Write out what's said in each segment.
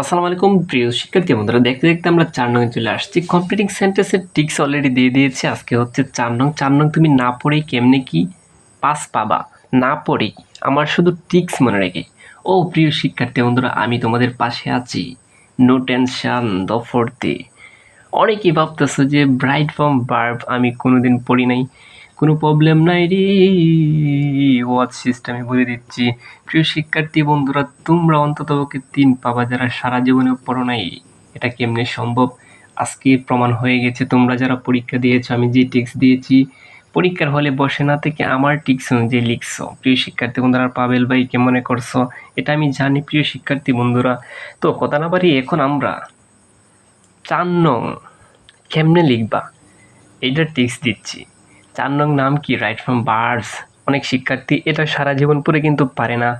আসসালামু আলাইকুম, প্রিয় শিক্ষার্থী বন্ধুরা, দেখতে দেখতে আমরা চার নং চলে আসছি। কম্পিটিং সেন্টেন্সের টিক্স অলরেডি দিয়ে দিয়েছে, আজকে হচ্ছে চার নং। চার নং, তুমি না পড়েই কেমনে কি পাস পাবা? না পড়েই, আমার শুধু টিক্স মনে রেখে। ও প্রিয় শিক্ষার্থী বন্ধুরা, আমি তোমাদের পাশে আছি। নো টেনশন দফরতে অনেকেই ভাবতেছো যে ব্রাইট ফর্ম বার্ব আমি কোনোদিন পড়ি নাই। কোনো প্রবলেম নাই রে। ওয়াচ সিস্টেমে বলে দিচ্ছি, প্রিয় শিক্ষার্থী বন্ধুরা, তোমরা অন্তত পক্ষে তিন পাবা যারা সারা জীবনে পড়ো নাই। এটা কেমনে সম্ভব? আজকে প্রমাণ হয়ে গেছে, তোমরা যারা পরীক্ষা দিয়েছ, আমি যে টিক্স দিয়েছি, পরীক্ষার হলে বসে না থেকে আমার টিক্স অনুযায়ী লিখছো। প্রিয় শিক্ষার্থী বন্ধুরা, পাবেল ভাই, কে মনে করছ? এটা আমি জানি, প্রিয় শিক্ষার্থী বন্ধুরা। তো কথা না পারি এখন আমরা চার নং, কেমনে লিখবা? এইটার টিক্স দিচ্ছি। চার নং নাম কি? রাইট ফ্রম বার্ডস অনেক শিক্ষার্থী এটা সারা জীবন পরে কিন্তু পারে না।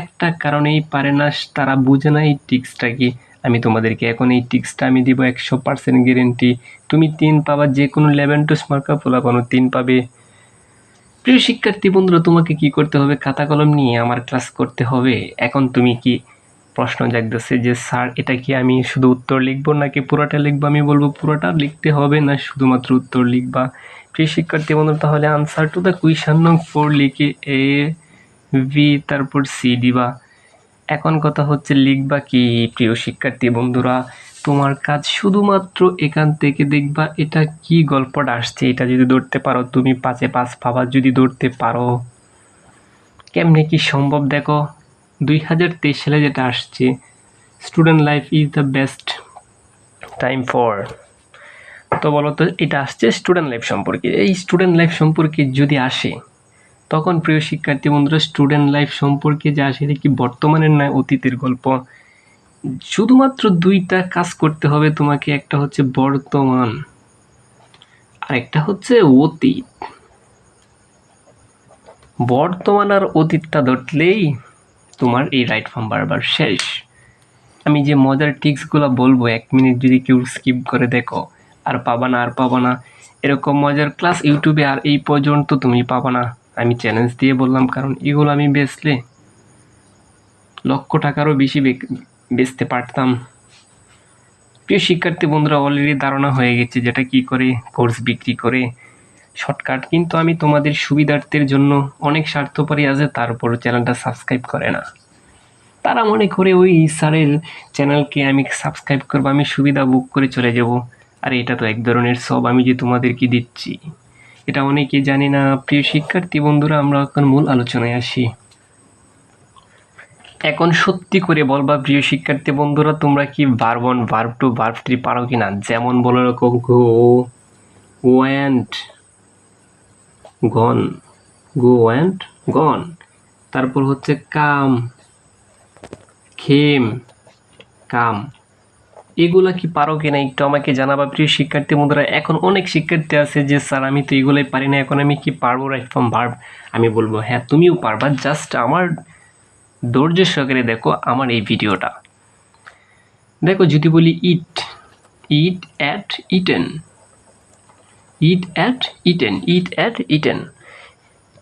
একটা কারণেই পারে না, তারা বুঝে না এই টিক্সটা কি। আমি তোমাদেরকে এখন এই টিক্সটা আমি দিব একশো পার্সেন্ট গ্যারেন্টি তুমি তিন পাবা যে কোনো লেভেন টু স্মার্কা পোলাপানো তিন পাবে। প্রিয় শিক্ষার্থী বন্ধুরা, তোমাকে কি করতে হবে? খাতা কলম নিয়ে আমার ক্লাস করতে হবে। এখন তুমি কি প্রশ্ন জাগতেছে যে, স্যার, এটা কি আমি শুধু উত্তর লিখব নাকি পুরোটা লিখব? আমি বলব, পুরোটা লিখতে হবে না, শুধুমাত্র উত্তর লিখবা। প্রিয় শিক্ষার্থী বন্ধুরা, তাহলে আনসার টু দ্য কুইশন নং ফোর লিখে এ ভি তারপর সি দিবা। এখন কথা হচ্ছে লিখবা কি, প্রিয় শিক্ষার্থী বন্ধুরা? তোমার কাজ শুধুমাত্র এখান থেকে দেখবা এটা কি গল্পটা আসছে, এটা যদি ধরতে পারো, তুমি পাঁচে পাঁচ পাবা যদি ধরতে পারো, কেমনে কি সম্ভব দেখো? দুই হাজার তেইশ সালে যেটা আসছে student life is the best time for তো বলো তো এটা আসছে স্টুডেন্ট লাইফ সম্পর্কে। এই স্টুডেন্ট লাইফ সম্পর্কে যদি আসে, তখন প্রিয় শিক্ষার্থী বন্ধুরা স্টুডেন্ট লাইফ সম্পর্কে যে আসে কি বর্তমানের নয় অতীতের গল্প? শুধুমাত্র দুইটা কাজ করতে হবে তোমাকে, একটা হচ্ছে বর্তমান আর একটা হচ্ছে অতীত। বর্তমান আর অতীতটা ধরলেই তোমার এই রাইট ফর্ম বারবার শেষ। আমি যে মজার টিক্সগুলো বলব, এক মিনিট যদি কেউ স্কিপ করে, দেখো। আর পাবা না, আর পাবা না। এরকম মজার ক্লাস ইউটিউবে আর এই পর্যন্ত তুমি পাবা না। আমি চ্যালেঞ্জ দিয়ে বললাম, কারণ এগুলো আমি বেচলে লক্ষ টাকারও বেশি বেচতে পারতাম। প্রিয় শিক্ষার্থী বন্ধুরা অলরেডি ধারণা হয়ে গেছে যেটা কি করে কোর্স বিক্রি করে। শর্টকাট কিন্তু আমি তোমাদের সুবিধার্থের জন্য অনেক স্বার্থপরই আছে তারপর চ্যানেলটা সাবস্ক্রাইব করে না। তারা মনে করে, ওই স্যারের চ্যানেলকে আমি সাবস্ক্রাইব করব, আমি সুবিধা বুক করে চলে যাব। আর, এটা তো এক ধরনের সব, আমি যে তোমাদেরকে দিচ্ছি। এটা অনেকে জানে না। প্রিয় শিক্ষার্থী বন্ধুরা, আমরা এখন মূল আলোচনায় আসি। এখন সত্যি করে বলবা প্রিয় শিক্ষার্থী বন্ধুরা, তোমরা কি verb one verb two verb three পারো কি না যেমন বলো রকম go went gone, go went gone. তারপর হচ্ছে কাম, খেম, কাম। এগুলা কি পারো কিনা একটু আমাকে জানাবা। প্রিয় শিক্ষার্থী বন্ধুরা, এখন অনেক শিক্ষার্থী আছে যে, স্যার, আমি তো এগুলোই পারি না, এখন আমি কি পারব রাইট ফ্রম ভার্ব আমি বলব হ্যাঁ তুমিও পারবা। জাস্ট আমার ধৈর্য সহকারে দেখো আমার এই ভিডিওটা। দেখো, যদি বলি eat eat ate eaten eat ate eaten eat ate eaten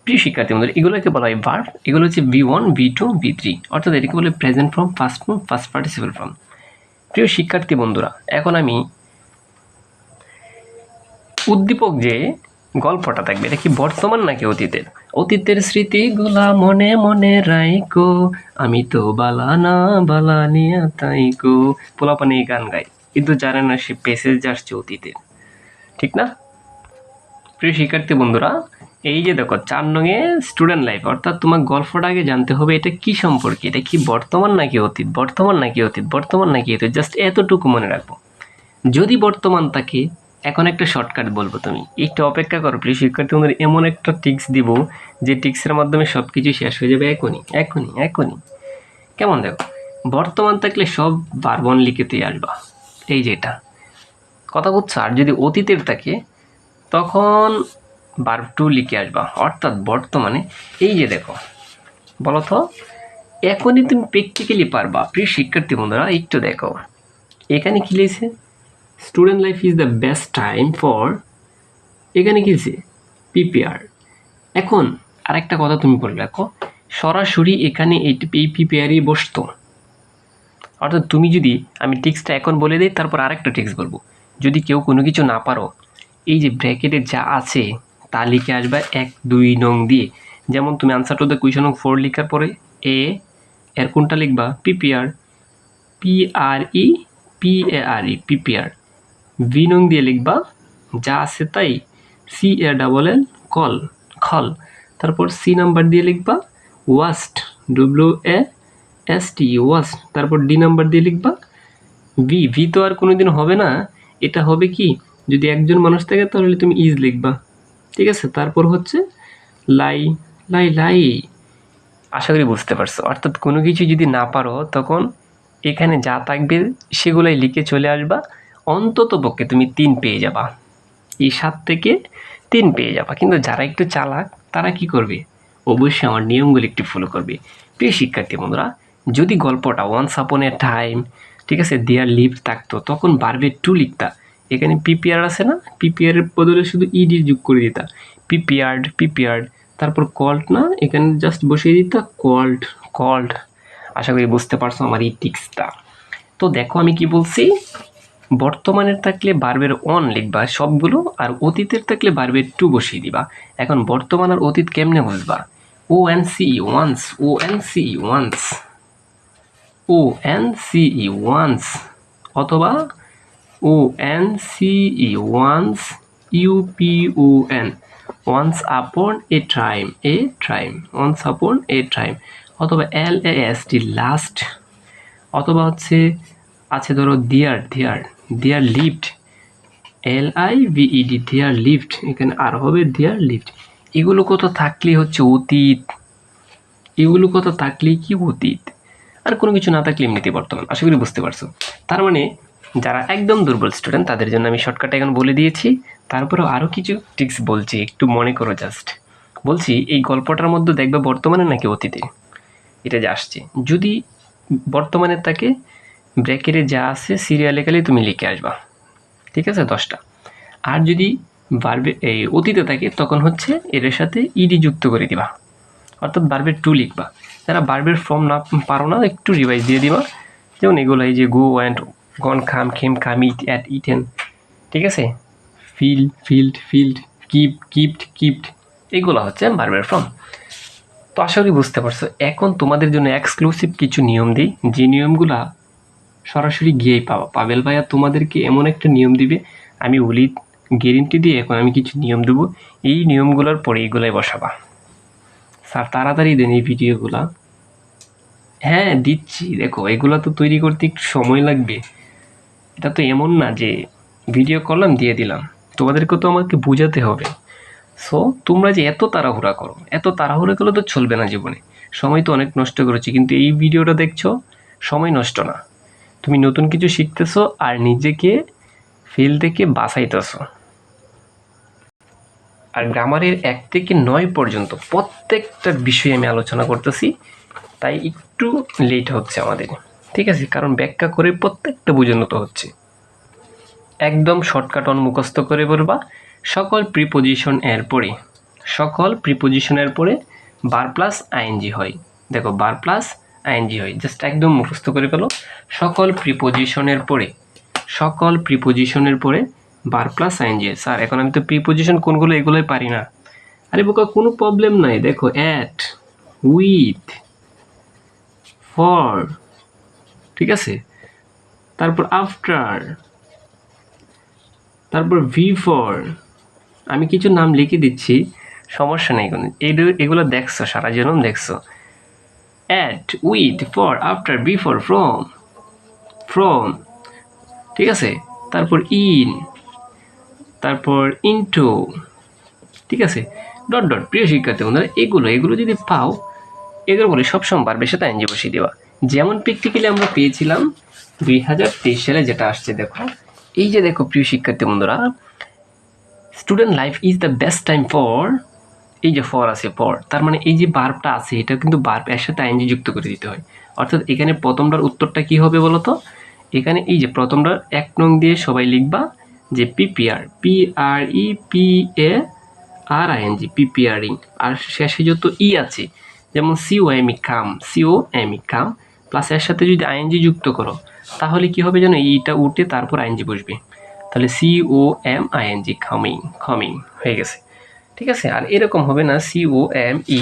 প্রিয় শিক্ষার্থী বন্ধুরা, এগুলোকে বলা হয় ভার্ব এগুলো হচ্ছে V one V two V three অর্থাৎ এটাকে বলে present form first form first participle form প্রিয় শিক্ষার্থী বন্ধুরা, এখন আমি উদ্দীপক যে গল্পটা থাকবে, এটা কি বর্তমান নাকি অতীতের? অতীতের স্মৃতিগুলা মনে মনে রাইকো আমি তো বালানা বালানিয়া তাইকো। পোলাপানি গান গাই। কিন্তু জানে না সে পেসেজ আসছে অতীতের। ঠিক না? প্রিয় শিক্ষার্থী বন্ধুরা এই যে দেখো, চার নঙে স্টুডেন্ট লাইফ অর্থাৎ তোমার গল্পটা আগে জানতে হবে এটা কি সম্পর্কে? এটা কি বর্তমান নাকি অতীত? বর্তমান নাকি অতীত? বর্তমান নাকি অতীত? জাস্ট এতটুকু মনে রাখব। যদি বর্তমান থাকে, এখন একটা শর্টকাট বলব তুমি। একটু অপেক্ষা করো প্রিয় শিক্ষার্থী এমন একটা টিক্স দিব যে টিক্সের মাধ্যমে সব কিছু শেষ হয়ে যাবে এখনই এখনই এখনই। কেমন দেখো, বর্তমান থাকলে সব বারবন লিখেতেই আসবা এই যে এটা। কথা বুঝছ আর যদি অতীতের থাকে, তখন বার টু লিখে আসবা। অর্থাৎ বর্তমানে এই যে দেখো বলো তো এখনই তুমি প্র্যাকটিক্যালি পারবা। প্রিয় শিক্ষার্থী বন্ধুরা, একটু দেখো। এখানে কি লিখেছে? Student life is the best time for এখানে কি লিখেছে? পিপিআর এখন আরেকটা কথা তুমি বলে রাখো, সরাসরি এখানে এই এই পিপিআরই বসতো। অর্থাৎ তুমি যদি, আমি টিক্সটা এখন বলে দিই, তারপর আরেকটা টিক্স বলব। যদি কেউ কোনো কিছু না পারো, এই যে ব্র্যাকেটে যা আছে তা লিখে আসবে এক, দুই, নং দিয়ে। যেমন তুমি আনসার টু দ্য কুয়েশন নং ফোর লিখার পরে এ এর কোনটা লিখবা? PPR P R E P A R E PPR V নং দিয়ে লিখবা, যা আছে তাই। C A double L call, খল। তারপর সি নাম্বার দিয়ে লিখবা, waste W A S T waste. তারপর ডি নাম্বার দিয়ে লিখবা ভি ভি তো আর কোনোদিন হবে না। এটা হবে কি? যদি একজন মানুষ থাকে তাহলে তুমি ইজ লিখবা। ঠিক আছে, তারপর হচ্ছে লাই লাই লাই। আশা করি বুঝতে পারছ। অর্থাৎ কোনো কিছু যদি না পারো, তখন এখানে যা থাকবে সেগুলাই লিখে চলে আসবা। অন্তত পক্ষে তুমি তিন পেয়ে যাবা। এই সাত থেকে তিন পেয়ে যাবা। কিন্তু যারা একটু চালাক, তারা কি করবে? অবশ্যই আমার নিয়মগুলো একটু ফলো করবে। প্রিয় শিক্ষার্থী বন্ধুরা, যদি গল্পটা ওয়ান্স আপন এ টাইম ঠিক আছে দেয়ার লিভ থাকতো, তখন বারবে টু লিখতা। এখানে পিপিআর আছে না? পিপিআর এর বদলে শুধু ইডি যোগ করে দিতা। পিপিআর্ড পিপিআর্ড তারপর কল্ড না? এখানে জাস্ট বসিয়ে দিতা কল্ড কল্ড আশা করি বুঝতে পারছ আমার এই টিক্সটা তো দেখো আমি কি বলছি? বর্তমানের থাকলে বার্বের অন লিখবা সবগুলো, আর অতীতের থাকলে বার্বের টু বসিয়ে দিবা। এখন বর্তমান আর অতীত কেমনে বুঝবা O N C once O N C once O N C once অথবা O N C E once O N once upon a time A ট্রাইম once upon a ট্রাইম অথবা এল এ এস টি লাস্ট অথবা হচ্ছে, আছে ধরো dear dear dear lift L I V E D dear lift এখানে আর হবে দিয়ার লিফট এগুলো কত থাকলে হচ্ছে অতীত? এগুলো কত থাকলে কি অতীত? আর কোনো কিছু না থাকলে এমনিতে বর্তমান। আশা করি বুঝতে পারছ। তার মানে যারা একদম দুর্বল স্টুডেন্ট তাদের জন্য আমি শর্টকাট এখন বলে দিয়েছি। তারপরেও আরও কিছু টিক্স বলছি, একটু মনে করো জাস্ট বলছি, এই গল্পটার মধ্যে দেখবে বর্তমানে নাকি অতীতে? এটা যে আসছে। যদি বর্তমানে তাকে ব্র্যাকেটে যা আছে সিরিয়ালে গেলে তুমি লিখে আসবা। ঠিক আছে, দশটা। আর যদি বারবে এই অতীতে থাকে, তখন হচ্ছে এর সাথে ইডি যুক্ত করে দিবা। অর্থাৎ বারবের টু লিখবা। যারা বারবের ফর্ম না পারো না, একটু রিভাইজ দিয়ে দিবা। যেমন এগুলো এই যে গো অ্যান্ড গন খাম খেম খাম ইট অ্যাট ইটেন ঠিক আছে? Feel felt felt keep kept kept এগুলো হচ্ছে বারবের ফর্ম তো আশা করি বুঝতে পারছ, এখন তোমাদের জন্য এক্সক্লুসিভ কিছু নিয়ম দিই। যে নিয়মগুলা সরাসরি গিয়েই পাবা। পাবেল ভাইয়া তোমাদেরকে এমন একটা নিয়ম দিবে, আমি বলি গ্যারেন্টি দিয়ে এখন আমি কিছু নিয়ম দেবো। এই নিয়মগুলোর পরে এইগুলাই বসাবা। স্যার, তাড়াতাড়ি দেন এই ভিডিওগুলা। হ্যাঁ দিচ্ছি। দেখো, এগুলো তো তৈরি করতে একটু সময় লাগবে। এটা তো এমন না যে ভিডিও করলাম, দিয়ে দিলাম। তোমাদেরকে তো আমাকে বোঝাতে হবে। সো তোমরা যে এত তাড়াহুড়া করো, এত তাড়াহুড়া করলে তো চলবে না জীবনে। সময় তো অনেক নষ্ট করেছি, কিন্তু এই ভিডিওটা দেখছ, সময় নষ্ট না। তুমি নতুন কিছু শিখতেছো আর নিজেকে ফেল থেকে বাঁচাইতেছো। আর গ্রামারের এক থেকে নয় পর্যন্ত প্রত্যেকটা বিষয়ে আমি আলোচনা করতেছি, তাই একটু লেট হচ্ছে আমাদের। ঠিক আছে, কারণ ব্যাখ্যা করে প্রত্যেকটা বোঝানো তো হচ্ছে। একদম শর্টকাট অন মুখস্থ করে বলবা, সকল প্রিপোজিশন এর পরে, সকল প্রিপোজিশনের পরে বার প্লাস আইএনজি হয়। দেখো বার প্লাস আইএনজি হয় জাস্ট একদম মুখস্থ করে ফেলো। সকল প্রিপোজিশনের পরে, সকল প্রিপোজিশনের পরে বার প্লাস আইএনজি স্যার, এখন আমি তো প্রিপোজিশন কোনগুলো এগুলোই পারি না। আরে বোকা, কোনো প্রবলেম নাই। দেখো অ্যাট উইথ ফর ঠিক আছে? তারপর আফটার তারপর ভি ফর আমি কিছু নাম লিখে দিচ্ছি, সমস্যা নেই কোনো। এগুলো দেখছ, সারা জীবন দেখছ। At with for after before from from ঠিক আছে? তারপর ইন তারপর ইনটু ঠিক আছে? ডট ডট প্রিয় শিক্ষার্থী বন্ধুরা, এগুলো এগুলো যদি পাও এগুলো বলে সবসময় বারবে সাথে এনজি বসিয়ে দেওয়া। যেমন প্র্যাকটিক্যালি আমরা পেয়েছিলাম দুই হাজার তেইশ সালে যেটা আসছে দেখো এই যে দেখো প্রিয় শিক্ষার্থী বন্ধুরা student life is the best time for এই যে ফর আছে ফর তার মানে এই যে বার্বটা আছে এটা কিন্তু বার্ব এর সাথে আইনজি যুক্ত করে দিতে হয় অর্থাৎ এখানে প্রথমটার উত্তরটা কি হবে বলো তো এখানে এই যে প্রথমটার এক নং দিয়ে সবাই লিখবা যে PPR P R E P A R ING preparing আর শেষে যত ই আছে যেমন C O M E come C O M E come plus এর সাথে যদি আইএনজি যুক্ত করো, তাহলে কি হবে জানো? ইটা উঠে তারপর আইএনজি বসবে। তাহলে C O M ING coming coming হয়ে গেছে। ঠিক আছে? আর এরকম হবে না সি ও এম ই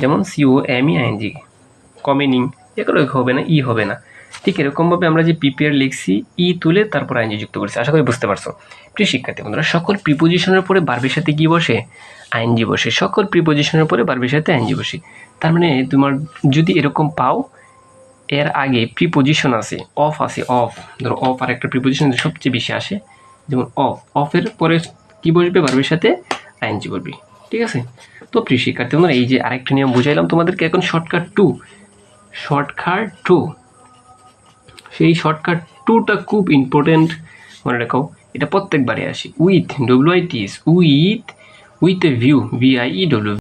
যেমন C O M E ING coming এগুলো হবে না, ই হবে না। ঠিক এরকমভাবে আমরা যে প্রিপেয়ার লিখছি, ই তুলে তারপর আইনজি যুক্ত করছি। আশা করি বুঝতে পারছ। প্রিয় শিক্ষার্থী বন্ধুরা, সকল প্রিপোজিশনের পরে বারবির সাথে কি বসে? আইনজি বসে। সকল প্রিপোজিশনের পরে বারবির সাথে আইনজি বসে। তার মানে তোমার যদি এরকম পাও এর আগে প্রিপোজিশন আছে অফ আছে অফ ধরো অফ আর একটা প্রিপোজিশন সবচেয়ে বেশি আসে, যেমন অফ অফের পরে কি বসবে? বারবির সাথে আইনজি বলবি ঠিক আছে? তো প্রিয় শিক্ষার্থী বন্ধুরা, এই যে আরেকটা নিয়ম বুঝাইলাম তোমাদেরকে, এখন শর্টকাট টু শর্টকাট টু সেই শর্টকাট টুটা খুব ইম্পর্টেন্ট মনে রাখো, এটা প্রত্যেকবারে আসে। With W I T S with with a view V I E W